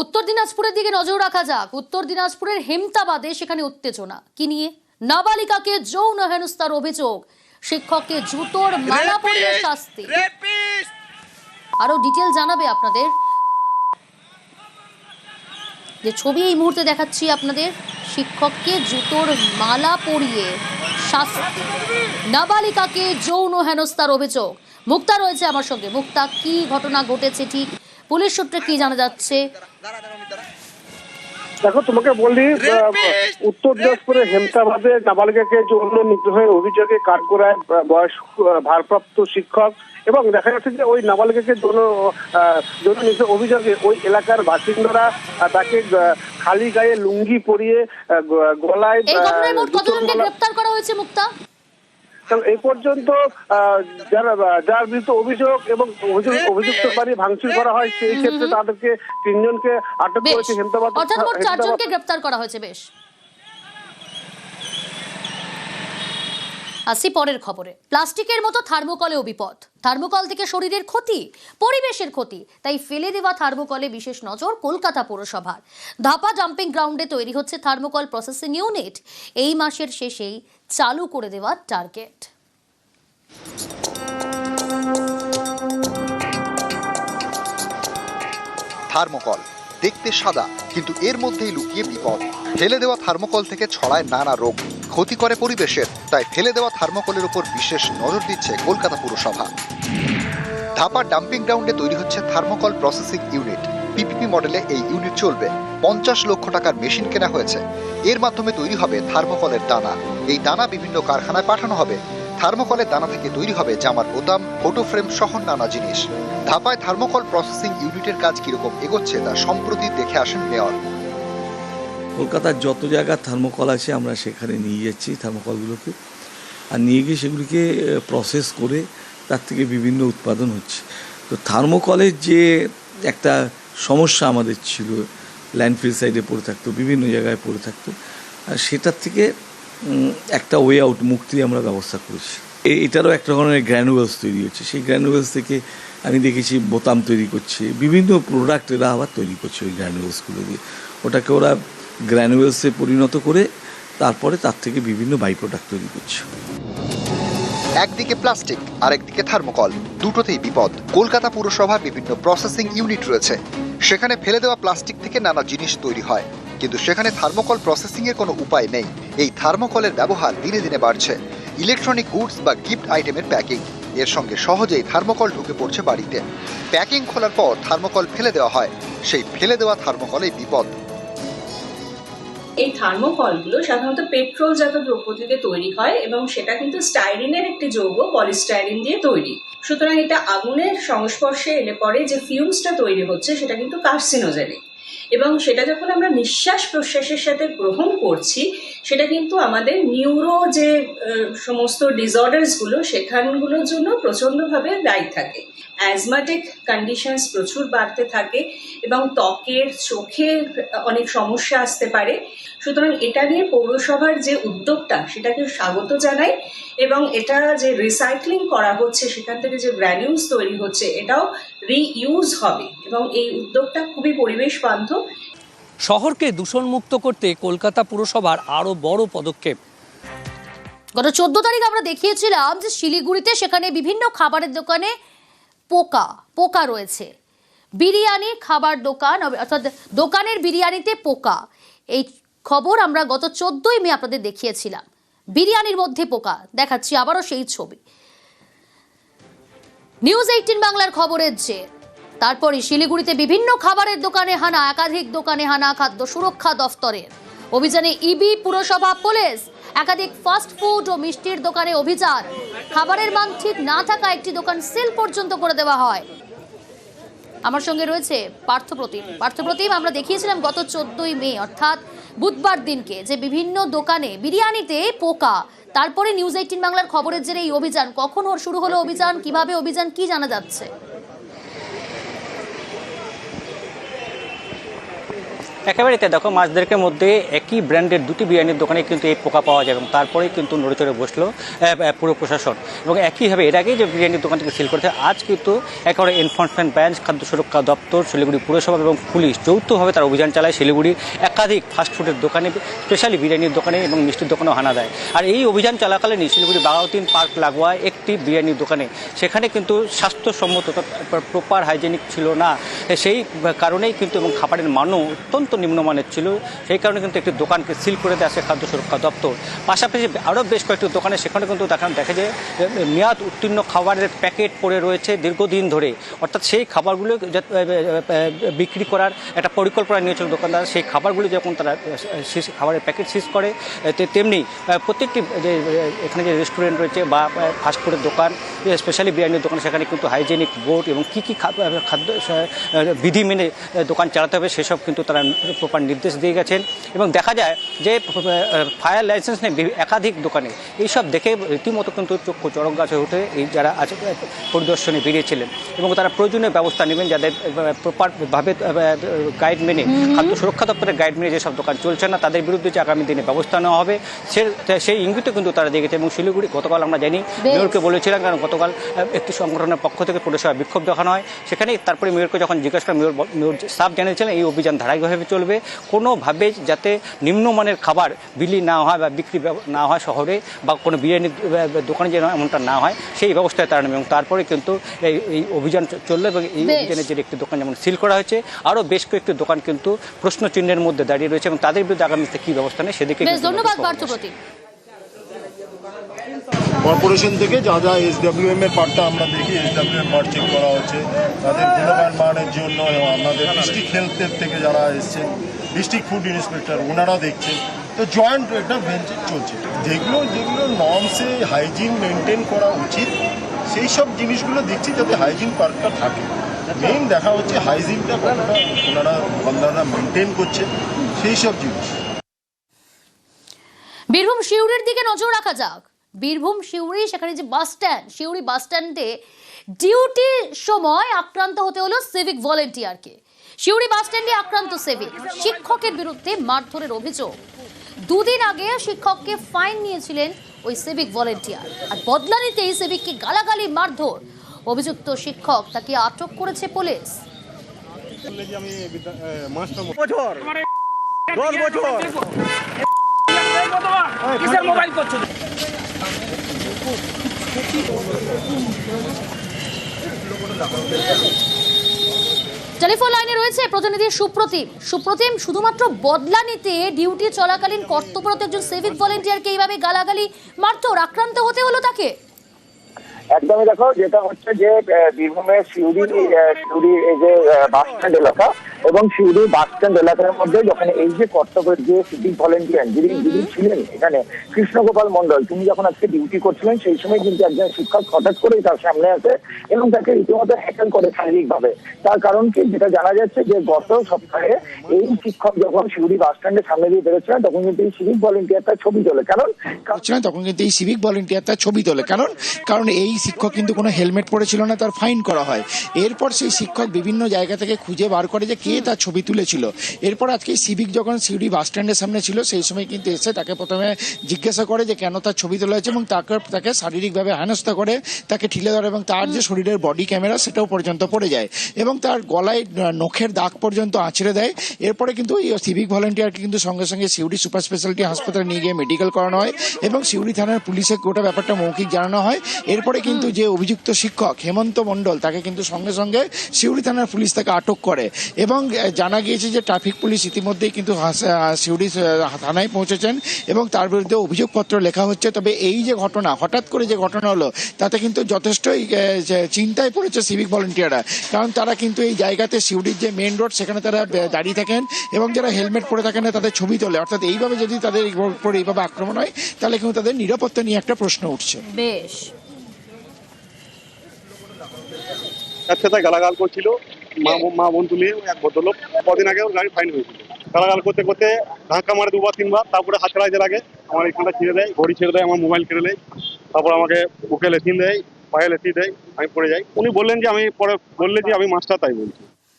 উত্তর দিনাজপুরের দিকে নজর রাখা যাক। উত্তর দিনাজপুরের হেমতাবাদে সেখানে উত্তেজনা। কি নিয়ে? নাবালিকাকে যৌন হেনস্থার অভিযোগ। শিক্ষককে জুতোর মালা পরিয়ে শাস্তি। আরও ডিটেল জানাবে আপনাদের। যে ছবি এই মুহূর্তে দেখাচ্ছি আপনাদের। শিক্ষককে জুতোর মালা পরিয়ে শাস্তি। নাবালিকাকে যৌন হেনস্থার অভিযোগ। মুক্তা রয়েছে আমার সঙ্গে। মুক্তা কি ঘটনা ঘটেছে ঠিক? পুলিশ সূত্রে কি জানা যাচ্ছে? দেখো তোমাকে বলি উত্তর দিনাজপুরের হেমতাবাদে নাবালিকাকে যৌন নিগ্রহের অভিযোগে কাঠগোড়ায় আহ, বয়স্ক ভারপ্রাপ্ত শিক্ষক এবং দেখা যাচ্ছে যে ওই নাবালিকাকে যৌন যৌন নিগ্রহ অভিযোগে ওই এলাকার বাসিন্দারা তাকে খালি গায়ে লুঙ্গি পরিয়ে গলায় কতজনকে গ্রেপ্তার করা হয়েছে মুক্তা? এবং এই পর্যন্ত আহ, যারা যার বিরুদ্ধে অভিযোগ এবং অভিযোগ অভিযুক্ত বাড়ি ভাঙচুর করা হয় সেই ক্ষেত্রে তাদেরকে তিনজনকে আটক করেছে হেমতাবাদ অর্থাৎ চারজনকে গ্রেপ্তার করা হয়েছে বেশ। আসি পরের খবরে। প্লাস্টিকের মতো থার্মোকলেও বিপদ। থার্মোকল থেকে শরীরের ক্ষতি, পরিবেশের ক্ষতি, তাই ফেলে দেওয়া থার্মোকলে বিশেষ নজর কলকাতা পৌরসভার। ধাপা ডাম্পিং গ্রাউন্ডে তৈরি হচ্ছে থার্মোকল প্রসেসিং ইউনিট। এই মাসের শেষেই চালু করে দেওয়ার টার্গেট। থার্মোকল দেখতে সাদা, কিন্তু এর মধ্যেই লুকিয়ে বিপদ। ফেলে দেওয়া থার্মোকল থেকে ছড়ায় নানা রোগ। ক্ষতি করে পরিবেশের, তাই ফেলে দেওয়া থার্মোকলের উপর বিশেষ নজর দিচ্ছে কলকাতা পুরসভা। ধাপা ডাম্পিং গ্রাউন্ডে তৈরি হচ্ছে থার্মোকল প্রসেসিং ইউনিট। পিপিপি মডেলে এই ইউনিট চলবে। পঞ্চাশ লক্ষ টাকার মেশিন কেনা হয়েছে। এর মাধ্যমে তৈরি হবে থার্মোকলের দানা। এই দানা বিভিন্ন কারখানায় পাঠানো হবে। থার্মোকলের দানা থেকে তৈরি হবে জামার বোতাম, ফটো ফ্রেম সহ নানা জিনিস। ধাপায় থার্মোকল প্রসেসিং ইউনিটের কাজ কীরকম এগোচ্ছে তা সম্প্রতি দেখে আসেন মেয়র। কলকাতার যত জায়গা থার্মোকল আছে আমরা সেখানে নিয়ে যাচ্ছি থার্মোকলগুলোকে। আর নিয়ে গিয়ে সেগুলিকে প্রসেস করে তার থেকে বিভিন্ন উৎপাদন হচ্ছে। তো থার্মোকলের যে একটা সমস্যা আমাদের ছিল ল্যান্ডফিল সাইডে পড়ে থাকতো, বিভিন্ন জায়গায় পড়ে থাকতো আর সেটার থেকে একটা ওয়ে আউট মুক্তি আমরা ব্যবস্থা করেছি। এটারও একটা ধরনের গ্র্যানুয়েলস তৈরি হচ্ছে। সেই গ্র্যানুয়েলস থেকে আমি দেখেছি বোতাম তৈরি করছে, বিভিন্ন প্রোডাক্ট এরা আবার তৈরি করছে ওই গ্র্যানুয়েলসগুলো দিয়ে। ওটাকে ওরা গ্র্যানুয়েলসে পরিণত করে তারপরে তার থেকে বিভিন্ন বাই প্রোডাক্ট তৈরি করছে। একদিকে প্লাস্টিক, আরেকদিকে থার্মোকল। দুটোতেই বিপদ। কলকাতা পুরসভার বিভিন্ন প্রসেসিং ইউনিট রয়েছে। সেখানে ফেলে দেওয়া প্লাস্টিক থেকে নানা জিনিস তৈরি হয়। কিন্তু সেখানে থার্মোকল প্রসেসিং এর কোনো উপায় নেই। এই থার্মোকলের ব্যবহার দিনে দিনে বাড়ছে। ইলেকট্রনিক গুডস বা গিফট আইটেমের প্যাকিং এর সঙ্গে সহজেই থার্মোকল ঢুকে পড়ছে বাড়িতে। প্যাকিং খোলার পর থার্মোকল ফেলে দেওয়া হয়। সেই ফেলে দেওয়া থার্মোকলেই বিপদ। এই থার্মোকলগুলো সাধারণত পেট্রোল জাত দ্রব্য থেকে তৈরি হয় এবং সেটা কিন্তু স্টাইরিনের একটি যৌগ, পলিস্টাইরিন দিয়ে তৈরি। সুতরাং এটা আগুনের সংস্পর্শে এলে পরে যে ফিউমসটা তৈরি হচ্ছে সেটা কিন্তু কার্সিনোজেনিক। এবং সেটা যখন আমরা নিঃশ্বাস প্রশ্বাসের সাথে গ্রহণ করছি, সেটা কিন্তু আমাদের নিউরো যে সমস্ত ডিসঅর্ডার্সগুলো সেখানগুলোর জন্য প্রচণ্ডভাবে দায়ী থাকে। অ্যাজমাটিক কন্ডিশনস প্রচুর বাড়তে থাকে এবং ত্বকের, চোখের অনেক সমস্যা আসতে পারে। সুতরাং এটা নিয়ে পৌরসভার যে উদ্যোগটা, সেটাকে স্বাগত জানাই এবং এটা যে রিসাইক্লিং করা হচ্ছে, সেখান থেকে যে গ্র্যানিউলস তৈরি হচ্ছে, এটাও রিইউজ হবে এবং এই উদ্যোগটা খুবই পরিবেশ বান্ধব শহরকে দূষণমুক্ত করতে কলকাতা পুরসভার আরও বড় পদক্ষেপ। গত চোদ্দ তারিখ আমরা দেখিয়েছিলাম যে শিলিগুড়িতে সেখানে বিভিন্ন খাবারের দোকানে পোকা পোকা রয়েছে। বিরিয়ানি খাবার দোকান, অর্থাৎ দোকানের বিরিয়ানিতে পোকা। এই খবর আমরা গত চোদ্দই মে আপনাদের দেখিয়েছিলাম। বিরিয়ানির মধ্যে পোকা, দেখাচ্ছি আবারও সেই ছবি। নিউজ এইটিন বাংলার খবরের যে তারপরে শিলিগুড়িতে বিভিন্ন খাবারের দোকানে হানা, একাধিক দোকানে হানা, খাদ্য সুরক্ষা দফতরের। অভিযানে ইবি, পুরসভা, পুলিশ, একাধিক ফাস্ট ফুড ও মিষ্টির দোকানে অভিযান। খাবারের মান ঠিক না থাকা একটি দোকান সিল পর্যন্ত করে দেওয়া হয়। আমার সঙ্গে রয়েছে পার্থপ্রতিম পার্থপ্রতিম আমরা দেখিয়েছিলাম গত চোদ্দই মে, অর্থাৎ বুধবার দিনকে, যে বিভিন্ন দোকানে বিরিয়ানিতে পোকা। তারপরে নিউজ এইটিন বাংলার খবরের জেরে এই অভিযান, কখন শুরু হলো অভিযান, কীভাবে অভিযান, কি জানা যাচ্ছে? একেবারে দেখো, মাছদেরকে মধ্যে একই ব্র্যান্ডের দুটি বিরিয়ানির দোকানে কিন্তু এই পোকা পাওয়া যায় এবং তারপরেই কিন্তু নড়ে চড়ে বসল পুরো প্রশাসন। এবং একইভাবে এর আগেই যে বিরিয়ানির দোকান থেকে সিল করেছে, আজ কিন্তু একেবারে এনফোর্সমেন্ট ব্রাঞ্চ খাদ্য সুরক্ষা দপ্তর, শিলিগুড়ি পুরসভা এবং পুলিশ যৌথভাবে তারা অভিযান চালায়। শিলিগুড়ির একাধিক ফাস্টফুডের দোকানে স্পেশালি বিরিয়ানির দোকানে এবং মিষ্টির দোকানেও হানা দেয়। আর এই অভিযান চলাকালীনই শিলিগুড়ি বাগাউদ্দিন পার্ক লাগোয়া একটি বিরিয়ানির দোকানে, সেখানে কিন্তু স্বাস্থ্যসম্মত প্রপার হাইজেনিক ছিল না। সেই কারণেই কিন্তু এবং খাবারের মানও অত্যন্ত নিম্নমানের ছিল। সেই কারণে কিন্তু একটি দোকানকে সিল করে দেয় আসে খাদ্য সুরক্ষা দপ্তর। পাশাপাশি আরও বেশ কয়েকটি দোকানে সেখানে কিন্তু দেখা দেখে যে মেয়াদ উত্তীর্ণ খাবারের প্যাকেট পড়ে রয়েছে দীর্ঘদিন ধরে। অর্থাৎ সেই খাবারগুলো বিক্রি করার একটা পরিকল্পনা নিয়েছিল দোকানদার। সেই খাবারগুলো যখন তারা খাবারের প্যাকেট সিজ করে তেমনি প্রত্যেকটি যে এখানে যে রেস্টুরেন্ট রয়েছে বা ফাস্টফুডের দোকান স্পেশালি বিরিয়ানির দোকান, সেখানে কিন্তু হাইজেনিক বোর্ড এবং কী কী খাদ্য বিধি মেনে দোকান চালাতে হবে, সেসব কিন্তু তারা প্রপার নির্দেশ দিয়ে গেছেন এবং দেখা যায় যে ফায়ার লাইসেন্স নেই একাধিক দোকানে। এইসব দেখে রীতিমতো কিন্তু চক্ষু চড়ক গাছে উঠে এই যারা আছে পরিদর্শনে বেরিয়েছিলেন এবং তারা প্রয়োজনীয় ব্যবস্থা নেবেন যাদের প্রপারভাবে গাইড মেনে। খাদ্য সুরক্ষা দপ্তরের গাইড মেনে যেসব দোকান চলছে না তাদের বিরুদ্ধে যে আগামী দিনে ব্যবস্থা নেওয়া হবে সে সেই ইঙ্গিতও কিন্তু তারা দেখেছে এবং শিলিগুড়ি গতকাল আমরা জানি মেয়রকে বলেছিলাম কারণ গতকাল একটি সংগঠনের পক্ষ থেকে পুরসভা বিক্ষোভ দেখানো হয়। সেখানে তারপরে মেয়রকে যখন জিজ্ঞাসা করা মেয়র মেয়র সাফ জানিয়েছিলেন এই অভিযান ধারাবাহিকভাবে চলবে কোনোভাবে যাতে নিম্নমানের খাবার বিলি না হয় বা বিক্রি না হয় শহরে বা কোনো বিরিয়ানির দোকানে যেন এমনটা না হয় সেই ব্যবস্থায় তারা নেবে। এবং তারপরে কিন্তু এই এই অভিযান চলল এবং এই। অভিযানের যে একটি দোকান যেমন সিল করা হয়েছে আরও বেশ কয়েকটি দোকান কিন্তু প্রশ্ন চিহ্নের মধ্যে দাঁড়িয়ে রয়েছে এবং তাদের বিরুদ্ধে আগামীতে কী ব্যবস্থা নেয় সেদিকে ধন্যবাদ কর্পোরেশন থেকে যা যা এসডাব্লিউএম এর পার্টটা আমরা দেখি এসডাব্লিউএম পার্ট চেক করা হচ্ছে, তাদের গুণমান মানের জন্য এবং আমাদের ডিস্ট্রিক্ট হেলথের থেকে যারা এসছেন ডিস্ট্রিক্ট ফুড ইন্সপেক্টর ওনারা দেখছেন। তো জয়েন্ট একটা ভেঞ্চার চলছে। যেগুলো যেগুলো নর্মসে হাইজিন মেনটেন করা উচিত, সেই সব জিনিসগুলো দেখছি যাতে হাইজিন পার্কটা থাকে। মেইন দেখা হচ্ছে হাইজিনটা কতটা ওনারা দোকানদাররা মেনটেন করছে সেই সব জিনিস। বীরভূম শিউরির দিকে নজর রাখা যাক। বীরভূম শিউরি সেখানে যে বাস স্ট্যান্ড শিউরি বাস স্ট্যান্ডে ডিউটির সময় আক্রান্ত হতে হলো সিভিক ভলেন্টিয়ারকে শিউরি বাস স্ট্যান্ডে আক্রান্ত সিভিক শিক্ষকের বিরুদ্ধে মারধরের অভিযোগ। দুদিন আগে শিক্ষককে ফাইন নিয়েছিলেন ওই সিভিক ভলেন্টিয়ার আর বদলা নিতেই সিভিককে গালাগালি মারধর অভিযুক্ত শিক্ষক তাকে আটক করেছে পুলিশ। টেলিফোন লাইনে রয়েছে প্রতিনিধি সুপ্রতিম। সুপ্রতিম, শুধুমাত্র বদলা নিতে ডিউটি চলাকালীন কর্তব্যরত একজন সিভিক ভলেন্টিয়ারকে এইভাবে গালাগালি মারধর আক্রান্ত হতে হলো তাকে? একদমই দেখো, যেটা হচ্ছে যে বীরভূমের সিউড়ি সিউড়ি এই যে বাস স্ট্যান্ড এলাকা এবং শিউরি বাস স্ট্যান্ড এলাকার মধ্যে যখন এই যে কর্তব্যের যে সিভিক ভলেন্টিয়ার যিনি যিনি ছিলেন এখানে কৃষ্ণগোপাল মন্ডল তিনি যখন আজকে ডিউটি করছিলেন সেই সময় কিন্তু একজন শিক্ষক হঠাৎ করেই তার সামনে আসে এবং তাকে রীতিমতো হ্যাকেল করে শারীরিকভাবে। তার কারণ কি? যেটা জানা যাচ্ছে যে গত সপ্তাহে এই শিক্ষক যখন শিউরি বাস স্ট্যান্ডের সামনে দিয়ে বেরোচ্ছিলেন তখন কিন্তু এই সিভিক ভলেন্টিয়ারটা ছবি তোলে। কারণ তখন কিন্তু এই সিভিক ভলেন্টিয়ার তার ছবি তোলে। কারণ কারণ এই শিক্ষক কিন্তু কোনো হেলমেট পরেছিল না তার ফাইন করা হয়। এরপর সেই শিক্ষক বিভিন্ন জায়গা থেকে খুঁজে বার করে যে কে তার ছবি তুলেছিল। এরপর আজকে সিভিক যখন সিউড়ি বাস স্ট্যান্ডের সামনে ছিল সেই সময় কিন্তু এসে তাকে প্রথমে জিজ্ঞাসা করে যে কেন তার ছবি তোলা হয়েছে এবং তাকে তাকে শারীরিকভাবে হেনস্থা করে তাকে ঠিলে ধরে এবং তার যে শরীরের বডি ক্যামেরা সেটাও পর্যন্ত পড়ে যায় এবং তার গলায় নখের দাগ পর্যন্ত আঁচড়ে দেয়। এরপরে কিন্তু এই সিভিক ভলেন্টিয়ারকে কিন্তু সঙ্গে সঙ্গে সিউড়ি সুপার স্পেশালিটি হাসপাতালে নিয়ে গিয়ে মেডিকেল করানো হয় এবং সিউড়ি থানার পুলিশে গোটা ব্যাপারটা মৌখিক জানানো হয়। এরপরে কিন্তু যে অভিযুক্ত শিক্ষক হেমন্ত মণ্ডল তাকে কিন্তু সঙ্গে সঙ্গে সিউড়ি থানার পুলিশ তাকে আটক করে এবং আহ, জানা গিয়েছে যে ট্রাফিক পুলিশ ইতিমধ্যেই কিন্তু হাস- সিউড়ি থানায় পৌঁছেছেন এবং তার বিরুদ্ধে অভিযোগপত্র লেখা হচ্ছে। তবে এই যে ঘটনা হঠাৎ করে যে ঘটনা হলো তাতে কিন্তু যথেষ্টই চিন্তায় পড়েছে সিভিক ভলেন্টিয়াররা কারণ তারা কিন্তু এই জায়গাতে সিউড়ির যে মেন রোড সেখানে তারা দাঁড়িয়ে থাকেন এবং যারা হেলমেট পরে থাকেন না তাদের ছবি তোলে। অর্থাৎ এইভাবে যদি তাদের উপর এইভাবে আক্রমণ হয় তাহলে কিন্তু তাদের নিরাপত্তা নিয়ে একটা প্রশ্ন উঠছে। বেশ। একসাথে গালাগাল করছিল। মা বোন তুলে এক ভদ্রলোক, কদিন আগে ওর গাড়ি ফাইন হয়েছিল। গালাগাল করতে করতে ধাক্কা মারে দুবার, তিনবার, তারপরে হাত চালাইতে লাগে। আমার এখানটা ছেড়ে দেয়, ঘড়ি ছেড়ে দেয়, আমার মোবাইল কেড়ে দেয় তারপর আমাকে বুকে লেথিন দেয় পায়ে লেথি দেয়, আমি পড়ে যাই। উনি বললেন যে আমি পরে বললে যে আমি মাস্টার, তাই বলছি।